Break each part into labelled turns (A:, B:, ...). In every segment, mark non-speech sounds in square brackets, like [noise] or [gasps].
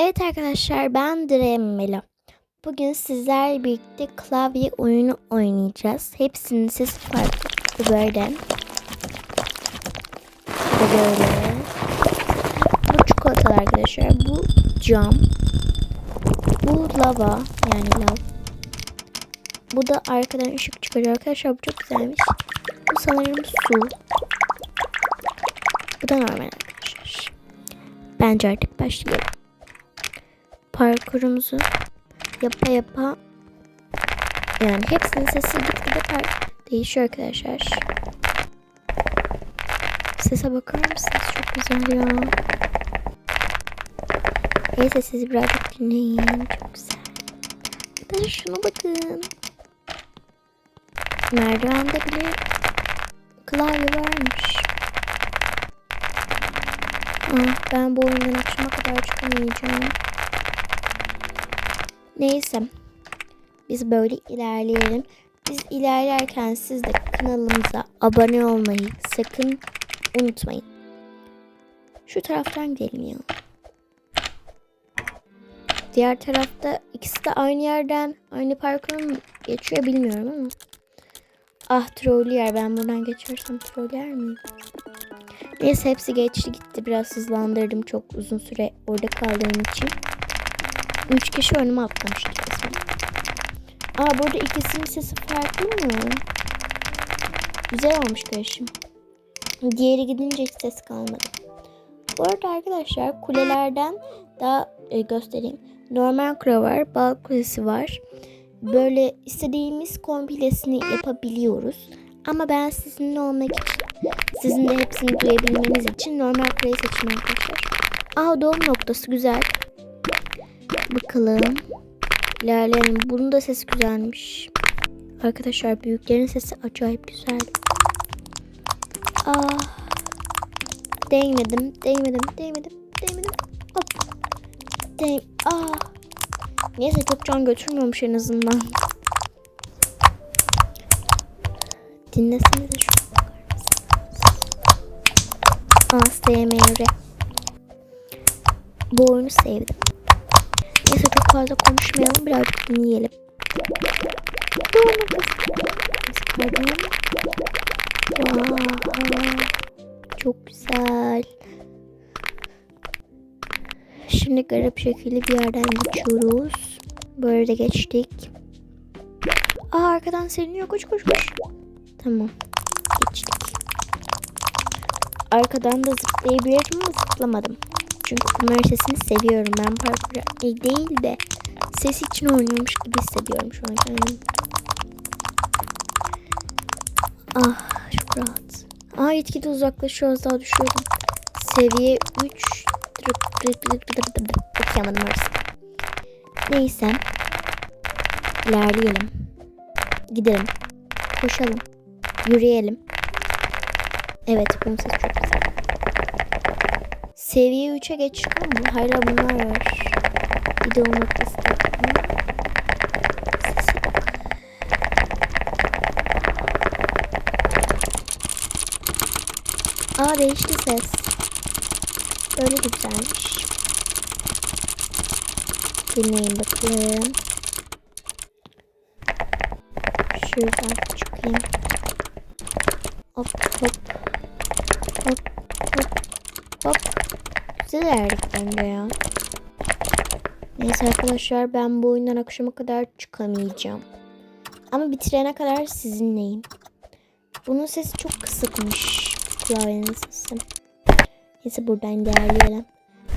A: Evet arkadaşlar ben Dream Melo. Bugün sizlerle birlikte klavye oyunu oynayacağız. Hepsinin sesi farklı. Böyle. Böyle. Bu çikolatalar arkadaşlar. Bu cam. Bu lava. Yani lav. Bu da arkadan ışık çıkarıyor arkadaşlar. Bu çok güzelmiş. Bu sanırım su. Bu da normal arkadaşlar. Bence artık başlayalım parkurumuzu yapa yapa yani hepsinin sesi gitgide par değişiyor arkadaşlar. Sese bakar mısınız? Çok güzel ya. Neyse siz birazcık dinleyin. Çok güzel. De şuna bakın. Merdivende bile klavye varmış. Ah, ben bu oyundan akşama kadar çıkamayacağım. Neyse. Biz böyle ilerleyelim. Biz ilerlerken siz de kanalımıza abone olmayı sakın unutmayın. Şu taraftan gidelim ya. Diğer tarafta ikisi de aynı yerden aynı parkurun geçiyor bilmiyorum ama. Ah trollüyer ben buradan geçersem troller miyim? Neyse hepsi geçti gitti. Biraz hızlandırdım çok uzun süre orada kaldığım için. Üç kişi önüme atlamıştı kesin. Aa burada ikisinin sesi farklı mı? Güzel olmuş karışım. Diğeri gidince hiç ses kalmadı. Bu arada arkadaşlar kulelerden daha e, göstereyim. Normal kule var, bal kulesi var. Böyle istediğimiz komplesini yapabiliyoruz. Ama ben sizinle olmak için, sizin de hepsini duyabilmeniz için normal kuleyi seçtim arkadaşlar. Aa doğum noktası güzel. Bakalım. İlerleyelim. Bunun da sesi güzelmiş. Arkadaşlar büyüklerin sesi acayip güzel. Ah. Değmedim, değmedim, değmedim, değmedim. Hop. Değ ah. Neyse çok can götürmüyormuş en azından. Dinlesenize şu ASMR. Bu oyunu sevdim. Çok fazla konuşmayalım. Birazcık dinleyelim. Wow. Çok güzel. Şimdi garip şekilli bir yerden geçiyoruz. Böyle de geçtik. Aa arkadan siliniyor. Koş koş koş. Tamam. Geçtik. Arkadan da zıplayabilirim ama zıplamadım. Çünkü bunların sesini seviyorum. Ben parkur e, değil de ses için oynuyormuş gibi hissediyorum şu an kendimi. Ah çok rahat. Aa etkide uzaklaşıyoruz daha düşüyordum. Seviye 3 okuyamadım orası. Neyse. İlerleyelim. Gidelim. Koşalım. Yürüyelim. Evet çok güzel. Seviye 3'e geçtik ama hala bunlar var. Bir de o noktası da. Aa değişti ses. Böyle güzelmiş. Dinleyin bakalım. Şuradan çıkayım. Hop hop. Hop hop hop. Güzel erdik bence ya. Neyse arkadaşlar ben bu oyundan akşama kadar çıkamayacağım. Ama bitirene kadar sizinleyim. Bunun sesi çok kısıkmış. Klavyenin sesi. Neyse buradan ilerleyelim.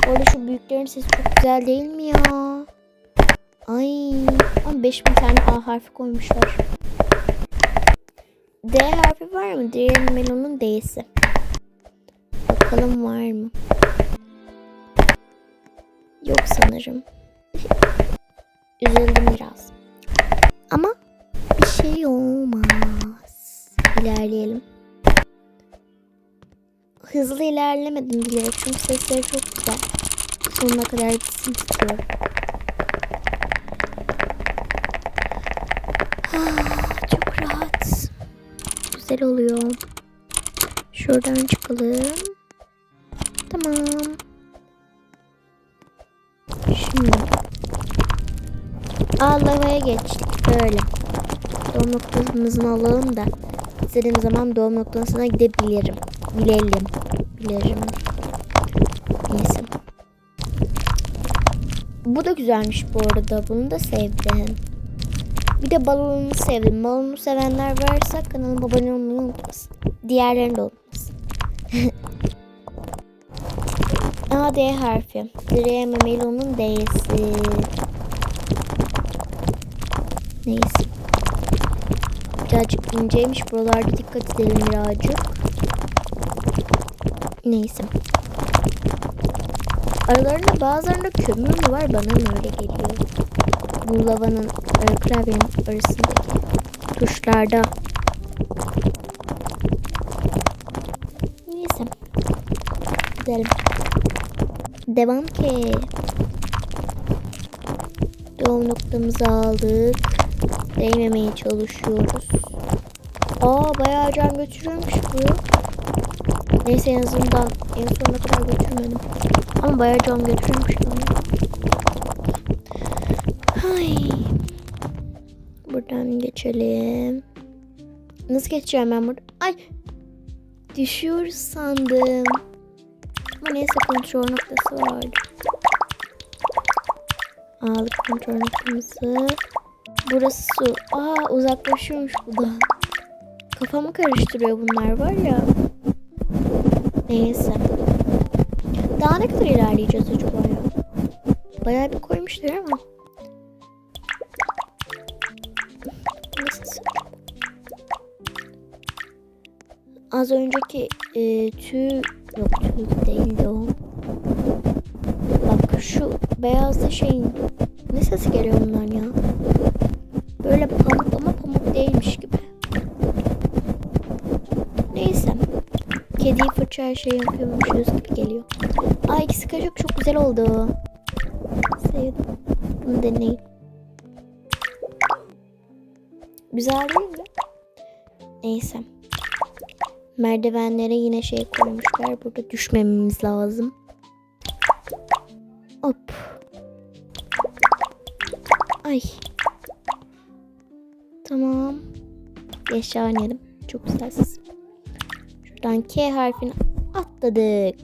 A: Orada şu büyüklerin sesi çok güzel değil mi ya? Ay, ama 5000 tane A harfi koymuşlar. D harfi var mı? Diğer melonun D'si. Bakalım var mı? Yok sanırım. Üzüldüm biraz. Ama bir şey olmaz. İlerleyelim. Hızlı ilerlemedim bilerek çünkü sesleri çok güzel. Sonuna kadar bitsin istiyorum. Ah, çok rahat. Güzel oluyor. Şuradan çıkalım. Aa lavaya geçtik böyle. Doğum noktamızını alalım da istediğim zaman doğum noktasına gidebilirim. Bilelim. Bilirim. Neyse. Bu da güzelmiş bu arada. Bunu da sevdim. Bir de balonunu sevdim. Balonu sevenler varsa kanalıma abone olmayı unutmasın. Diğerlerini de unutmasın. [laughs] A D harfi. Direğe Memelon'un D'si. Neyse. Birazcık inceymiş. Buralarda dikkat edelim birazcık. Neyse. Aralarında bazılarında kömür mü var bana mı öyle geliyor? Bu lavanın e, klavyenin arasındaki tuşlarda. Neyse. Gidelim. Devam ki. Doğum noktamızı aldık. Değmemeye çalışıyoruz. Aa bayağı can götürüyormuş bu. Neyse en azından en sonuna kadar götürmedim. Ama bayağı can götürüyormuş bana. Ay. Buradan geçelim. Nasıl geçeceğim ben burada? Ay. Düşüyoruz sandım. Ama neyse kontrol noktası vardı. Aldık kontrol noktamızı. Burası su. Aa uzaklaşıyormuş bu da. Kafamı karıştırıyor bunlar var ya. Neyse. Daha ne kadar ilerleyeceğiz acaba ya? Bayağı bir koymuşlar ama. Az önceki e, tüy yok tüy değildi o. Bak şu beyazlı şeyin ne sesi geliyor bundan ya? Böyle pamuk ama pamuk değilmiş gibi. Neyse. Kediyi fırça şey yapıyormuşuz gibi geliyor. Aa ikisi karışık çok güzel oldu. Sevdim. Bunu deneyin. Güzel değil mi? Neyse. Merdivenlere yine şey koymuşlar. Burada düşmememiz lazım. Hop. Ay. Tamam. Yaşa oynayalım. Çok güzel ses. Şuradan K harfini atladık.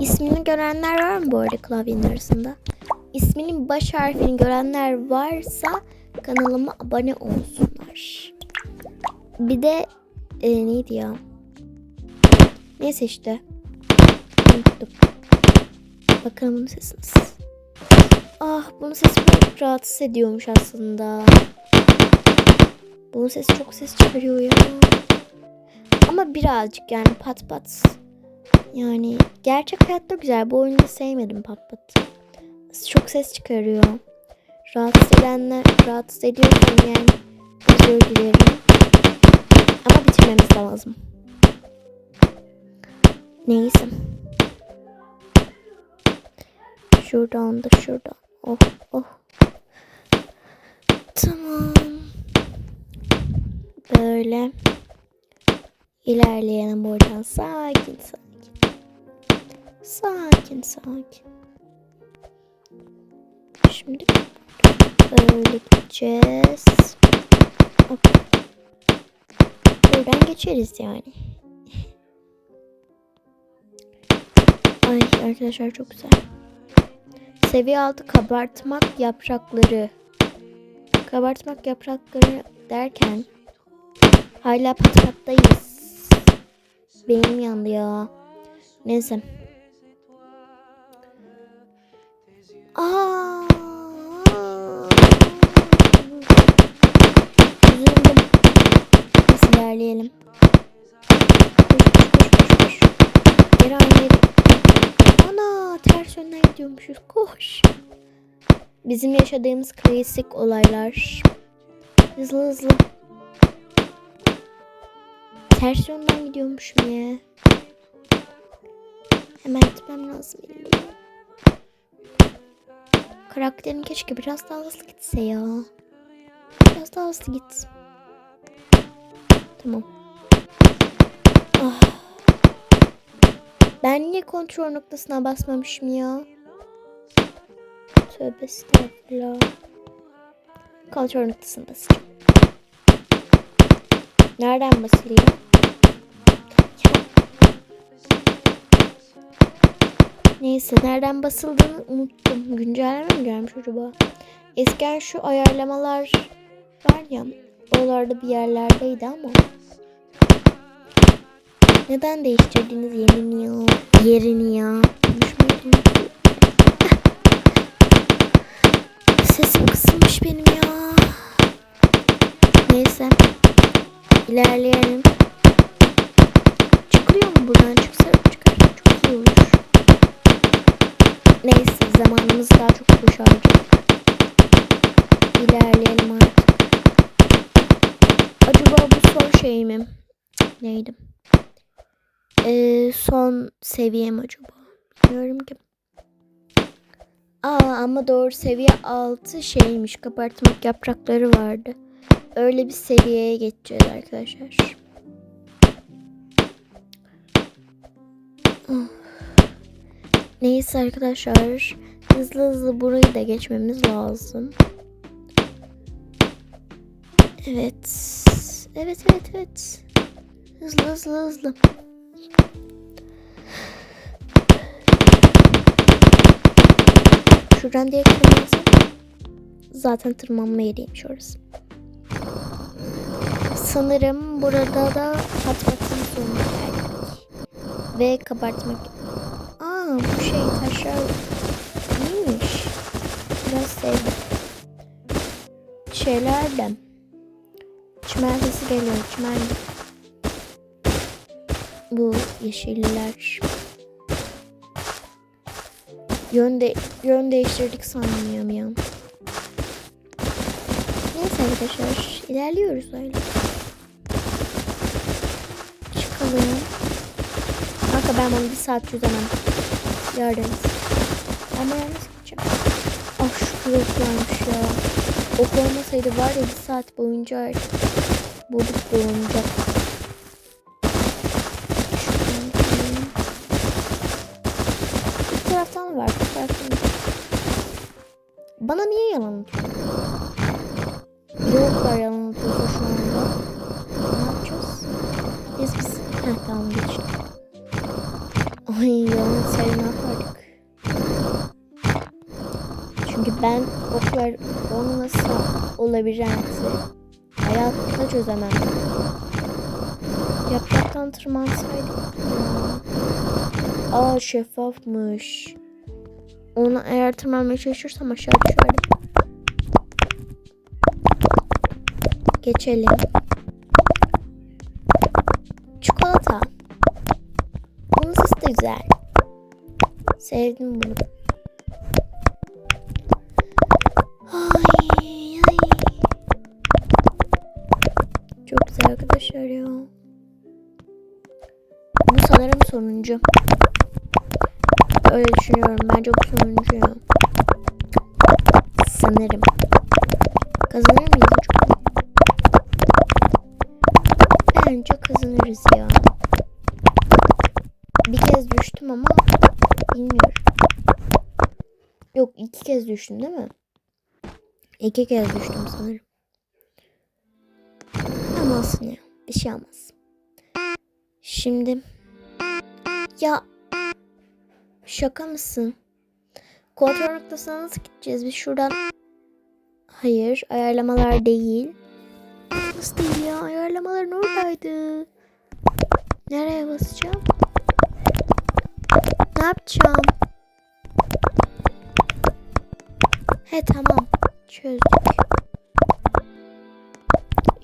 A: İsmini görenler var mı bu arada klavyenin arasında? İsminin baş harfini görenler varsa kanalıma abone olsunlar. Bir de e, neydi ya? Neyse işte. Unuttum. Bakalım bunun sesi? Ah bunun sesi çok rahatsız ediyormuş aslında. Bunun sesi çok ses çıkarıyor ya. Ama birazcık yani pat pat. Yani gerçek hayatta güzel. Bu oyunu sevmedim pat pat. Çok ses çıkarıyor. Rahatsız edenler rahatsız ediyorsam yani özür dilerim. Ama bitirmemiz lazım. Neyse. Şuradan da şuradan. Oh oh. Tamam. Böyle. İlerleyelim buradan. Sakin sakin. Sakin sakin. Şimdi böyle gideceğiz. Hop. Buradan geçeriz yani. Ay arkadaşlar çok güzel. Seviye altı kabartmak yaprakları. Kabartmak yaprakları derken hala patpattayız. Benim yandı ya. Neyse. Aa. Üzüldüm. Nasıl ilerleyelim? Geri aynı. Ana ters yönden gidiyormuşuz. Koş. Bizim yaşadığımız klasik olaylar. Hızlı hızlı. Ters yönden gidiyormuşum ya. Hemen gitmem lazım benim. Karakterim keşke biraz daha hızlı gitse ya. Biraz daha hızlı git. Tamam. Ah. Ben niye kontrol noktasına basmamışım ya? Tövbe estağfurullah. Kontrol noktasını basacağım. Nereden basılıyor? Neyse nereden basıldığını unuttum. Güncelleme mi gelmiş acaba? Eskiden şu ayarlamalar var ya oralarda bir yerlerdeydi ama neden değiştirdiniz yerini ya? Yerini ya. Sesim kısılmış benim ya. Neyse. İlerleyelim. Çıkılıyor mu buradan? Çıksa çıkar. Çok iyi olur. Neyse zamanımız daha çok boş harcadık. İlerleyelim artık. Acaba bu son şey mi? Neydi? Ee, son seviyem acaba? Bilmiyorum ki. Aa ama doğru seviye 6 şeymiş. Kabartmak yaprakları vardı. Öyle bir seviyeye geçeceğiz arkadaşlar. Ah. Neyse arkadaşlar. Hızlı hızlı burayı da geçmemiz lazım. Evet. Evet evet evet. Hızlı hızlı hızlı. Şuradan diye tırmanırsak zaten tırmanma yeriymiş orası. Sanırım burada da patlatın sonuna geldik. Ve kabartmak. Aa bu şey taşlar iyiymiş. Biraz sevdim. Şeylerden. Çimen sesi geliyor. Çimen. Bu yeşiller. Yön, de yön değiştirdik sanmıyorum ya. Neyse arkadaşlar ilerliyoruz öyle. Çıkalım. Kanka ben bunu bir saat çözemem. Yardım. Ama yalnız gideceğim. Ah şu kılıçlarmış ya. Ok olmasaydı var ya bir saat boyunca artık. Şuradan gidelim. Bu taraftan var. Bu taraftan var. Bana niye yalan atıyorsun? Yoklar yalan olabileceğinizi hayatta çözemem. Yapraktan tırmansaydık. Aa şeffafmış. Ona eğer tırmanmaya çalışırsam aşağı düşerdim. Geçelim. Çikolata. Bunun sesi de güzel. Sevdim bunu. Sonuncu. Öyle düşünüyorum. Bence bu sonuncu ya. Sanırım. Kazanır mıyız acaba? Bence kazanırız ya. Bir kez düştüm ama bilmiyorum. Yok iki kez düştüm değil mi? İki kez düştüm sanırım. Ama olsun ya. Bir şey olmaz. Şimdi ya şaka mısın? Kontrol noktasına nasıl gideceğiz? Biz şuradan Hayır, ayarlamalar değil. Nasıl değil ya? Ayarlamaların oradaydı. Nereye basacağım? Ne yapacağım? He tamam. Çözdük.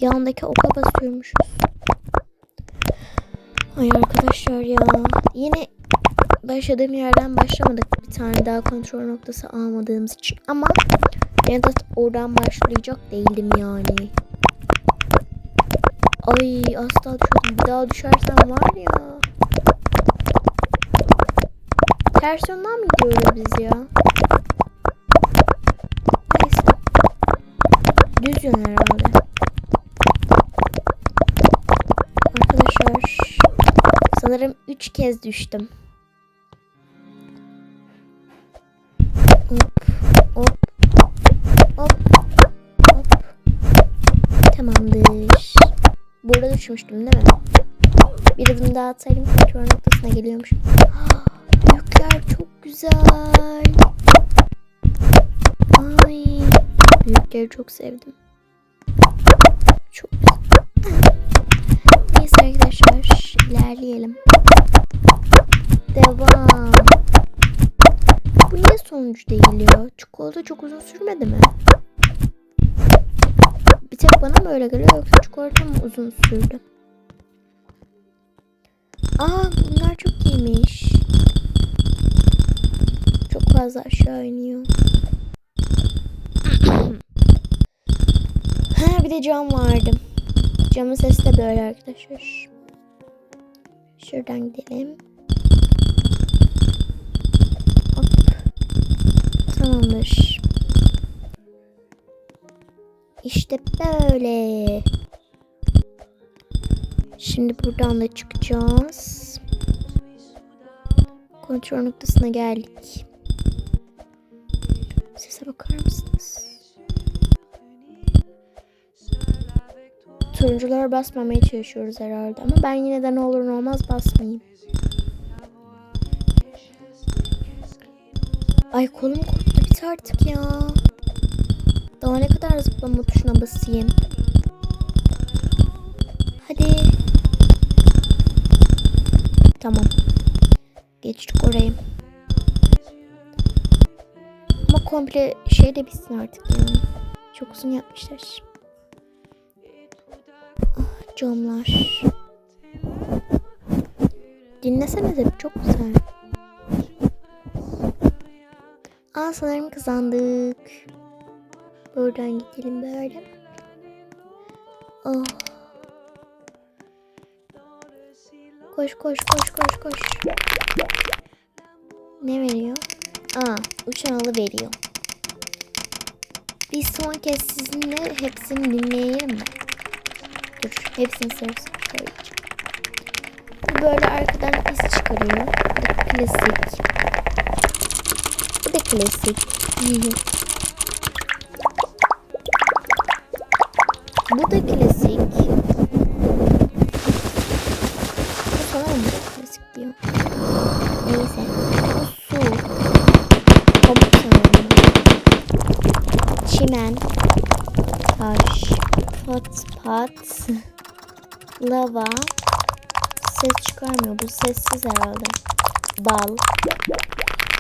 A: Yanındaki oka basıyormuşuz. Ay arkadaşlar ya. Yine başladığım yerden başlamadık. Bir tane daha kontrol noktası almadığımız için. Ama de oradan başlayacak değilim yani. Ay asla düşürdüm. Bir daha düşersem var ya. Ters yönden mi gidiyoruz biz ya? Neyse. Düz yön herhalde. sanırım 3 kez düştüm. Hop, hop, hop, hop. Tamamdır. Burada düşmüştüm değil mi? Bir adım daha atarım. Kontrol noktasına geliyormuş. [gasps] Büyükler çok güzel. Ay. Büyükleri çok sevdim. Çok güzel. Neyse arkadaşlar ilerleyelim. Devam. Bu niye değil ya? Çikolata çok uzun sürmedi mi? Bir tek bana mı öyle geliyor yoksa çikolata mı uzun sürdü? Aa bunlar çok iyiymiş. Çok fazla aşağı iniyor. [clears throat] ha bir de cam vardı. Camın sesi de böyle arkadaşlar. Şuradan gidelim. Hop. Tamamdır. İşte böyle. Şimdi buradan da çıkacağız. Kontrol noktasına geldik. Sese bakar mısınız? Turunculara basmamaya çalışıyoruz herhalde ama ben yine de ne olur ne olmaz basmayayım. Ay kolum koptu bit artık ya. Daha ne kadar zıplama tuşuna basayım. Hadi. Tamam. Geçtik orayı. Ama komple şey de bitsin artık ya. Çok uzun yapmışlar. Camlar. Dinlesene de çok güzel. Aa sanırım kazandık. Buradan gidelim böyle. Oh. Koş koş koş koş koş. Ne veriyor? Aa uçan alı veriyor. Bir son kez sizinle hepsini dinleyelim mi? Dur hepsini söyleyeceğim. Bu böyle arkadan iz çıkarıyor. Bu da klasik. Bu da klasik. Bu da klasik. Bu bu da klasik diyor. Neyse. Bu su. Pamuk sanırım. Çimen. Taş. Pat pat. Lava. Ses çıkarmıyor. Bu sessiz herhalde. Bal.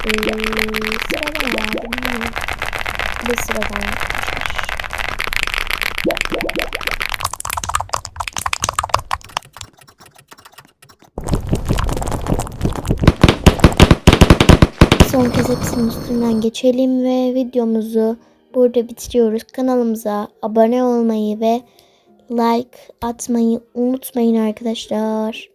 A: Ee, sıradan bilmiyorum. Bu da sıradan. Son kez hepsinin üstünden geçelim ve videomuzu burada bitiriyoruz. Kanalımıza abone olmayı ve like atmayı unutmayın arkadaşlar.